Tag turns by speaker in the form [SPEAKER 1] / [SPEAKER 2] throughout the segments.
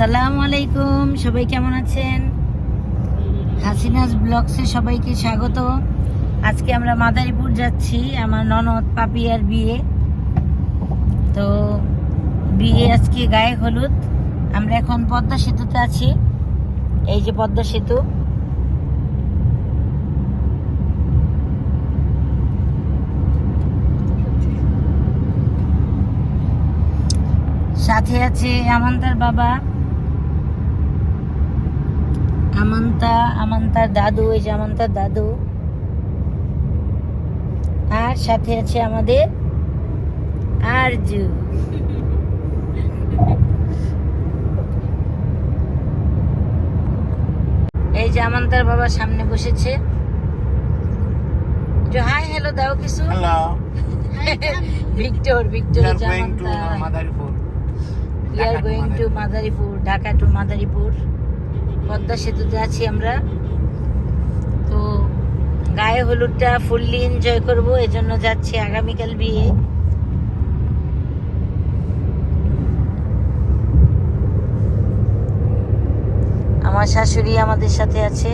[SPEAKER 1] আসসালামু আলাইকুম, সবাই কেমন আছেন? হাসিনাস ব্লগসে সবাইকে স্বাগত। আজকে আমরা মাদারীপুর যাচ্ছি, আমার ননদ পাপিয়ার বিয়ে। তো বিয়ে আজকে গায়ে হলুদ। আমরা এখন পদ্মা সেতুতে আছি। এই যে পদ্মা সেতু। সাথে আছে আমান্তার বাবা। আমান্তা আমান্তার দাদু এই যে আমান্তার দাদু। আর সাথে আছে আমাদের আরজু। এই যে আমান্তার বাবা সামনে বসেছে। যে হাই হ্যালো দাও কিছু।
[SPEAKER 2] Hello.
[SPEAKER 1] Victor Victor
[SPEAKER 2] We are
[SPEAKER 1] এই যে
[SPEAKER 2] going to
[SPEAKER 1] আমান্তা।
[SPEAKER 2] Madaripur.
[SPEAKER 1] We are
[SPEAKER 2] Dhaka to
[SPEAKER 1] going Padma সেতুতে আছি আমরা। তো গায়ে হলুদটা ফুললি এনজয় করব, এজন্য যাচ্ছি আগামীকাল বিয়ে। আমার শাশুড়ি আমাদের সাথে আছে।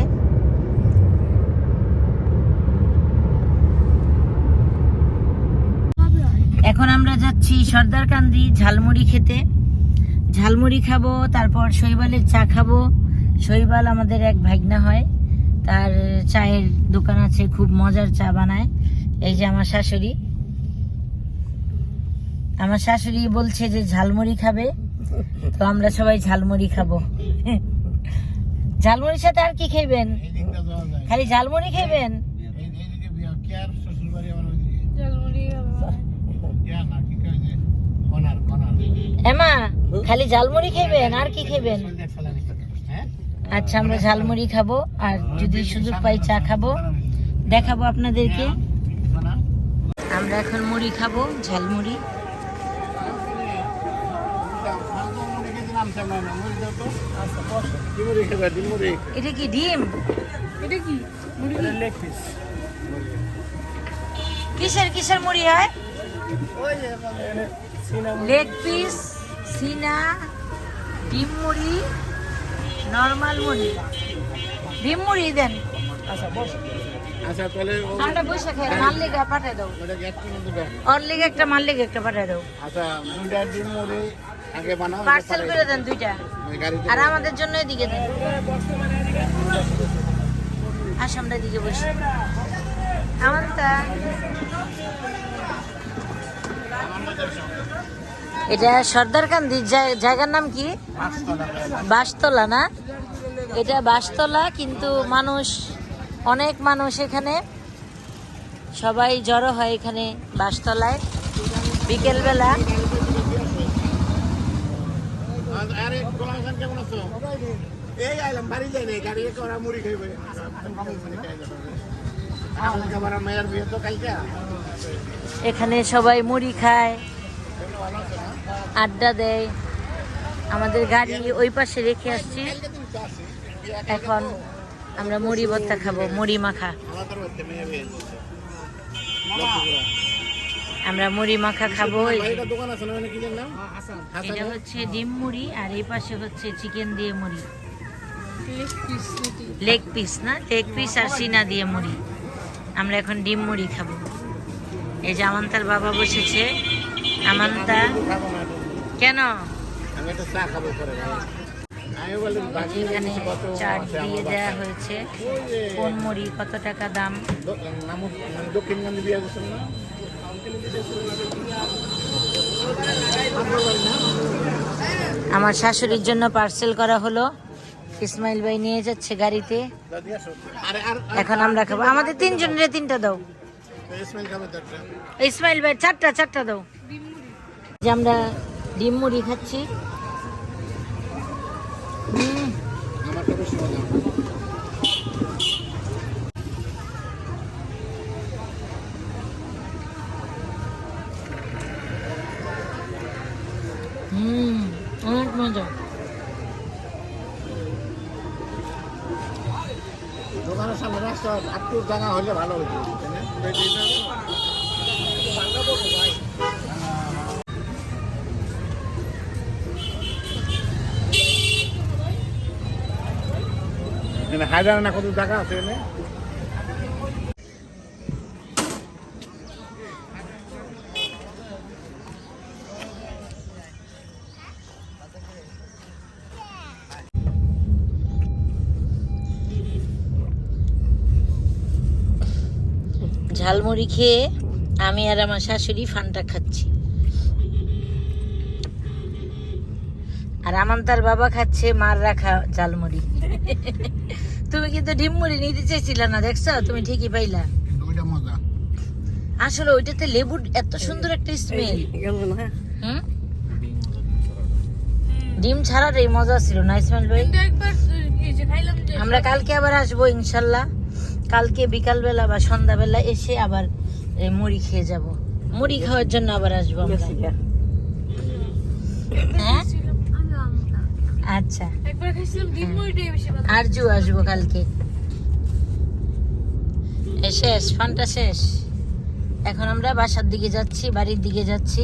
[SPEAKER 1] এখন আমরা যাচ্ছি সর্দারকান্দি ঝালমুড়ি খেতে। ঝালমুড়ি খাব, তারপর শৈবালের চা খাব। শৈবাল আমাদের এক ভাগনা হয় তার চায়ের দোকান আছে খুব মজার চা বানায় এই যে আমার শাশুড়ি আমার শাশুড়ি বলছে যে ঝালমুড়ি খাবে তো আমরা সবাই ঝালমুড়ি খাব ঝালমুড়ির সাথে আর কি
[SPEAKER 2] যায়।
[SPEAKER 1] খালি ঝালমুড়ি খাইবেন
[SPEAKER 2] এই- এইদিকে বিয়া- কি আর শ্বশুরবাড়ি আমার ওইদিকে? না, কি কয় যে? কনার, কনার।
[SPEAKER 1] এমা খালি ঝালমুড়ি খাইবেন আর কি।
[SPEAKER 2] হ্যাঁ?
[SPEAKER 1] আচ্ছা আমরা ঝালমুড়ি খাব আর যদি সুযোগ পাই চা খাব। দেখাবো আপনাদেরকে। আমরা এখন মুড়ি খাব ঝালমুড়ি? এটা কি ডিম?
[SPEAKER 2] এটা
[SPEAKER 1] কিসের কিসের মুড়ি হয়? লেগ পিস সিনা ডিম মুড়ি। নর্মাল মুড়ি। ডিম মুড়ি দেন।
[SPEAKER 2] আচ্ছা তাহলে ও-
[SPEAKER 1] আমরা বসে খাই মাল লেগে পাঠাই দাও। ওর লেগে একটা মাল লেগে একটা পাঠাই দাও।
[SPEAKER 2] আচ্ছা দুইটা ডিম মুড়ি আগে বানাও
[SPEAKER 1] পার্সেল করে দেন দুইটা। আর আমাদের জন্য এদিকে দেন। আস আমরা এদিকে বসি। আমার তা এটা সর্দারকান্দি জায়- জায়গার নাম কি? বাসতলা না? এটা বাসতলা, কিন্তু মানুষ, অনেক মানুষ এখানে। সবাই জড়ো হয় এখানে বাসতলায়। বিকেলবেলা। এখানে সবাই মুড়ি খায়। আড্ডা দেয়। আমাদের গাড়ি ওই পাশে রেখে আসছি। এখন আমরা মুড়ি ভর্তা খাব, মুড়ি মাখা। আমরা মুড়ি মাখা খাব।
[SPEAKER 2] এটা
[SPEAKER 1] হচ্ছে ডিম মুড়ি আর এই পাশে হচ্ছে চিকেন দিয়ে মুড়ি। লেগ পিস না? লেগ পিস আর সিনা দিয়ে মুড়ি। আমরা এখন ডিম মুড়ি খাব। এই যে আমান্তার বাবা বসেছে। আমান্তা। কেন? এখানে চাট দিয়ে দেওয়া হয়েছে। কোন মুড়ি কত টাকা দাম?
[SPEAKER 2] মানে
[SPEAKER 1] আমার শাশুড়ির জন্য পার্সেল করা হলো। ইসমাইল ভাই নিয়ে যাচ্ছে গাড়িতে। এখন আমরা খাব। আমাদের তিনজনের তিনটা দাও।
[SPEAKER 2] ইসমাইল
[SPEAKER 1] ভাই চারটা চারটা দাও। যে আমরা ডিম মুড়ি খাচ্ছি। হুম, অনেক মজা।
[SPEAKER 2] দোকানের সামনে রাস্তা একটু জায়গা হলে ভালো হতো হাজার না কত টাকা আছে এনে?
[SPEAKER 1] ঝালমুড়ি খেয়ে আমি আর আমার শাশুড়ি ফানটা খাচ্ছি। আর আমার আমান্তার বাবা খাচ্ছে মার রাখা ঝালমুড়ি। তুমি কিন্তু ডিম মুড়ি নিতে চাইছিলে না দেখছ? তুমি ঠিকই পাইলা।
[SPEAKER 2] মজা।
[SPEAKER 1] আসলে ওইটাতে লেবুর এত সুন্দর একটা স্মেল হুম? ডিম ছাড়াটাই মজা ছিল না ইসমাইল ভাই? আমরা কালকে আবার আসব ইনশাল্লাহ। কালকে বিকালবেলা বা সন্ধ্যাবেলা এসে আবার মুড়ি খেয়ে যাব। মুড়ি খাওয়ার জন্য আবার আসব আমরা। হ্যাঁ? আচ্ছা। আরজু আসব কালকে। শেষ ফানটা শেষ। এখন আমরা বাসার দিকে যাচ্ছি বাড়ির দিকে যাচ্ছি।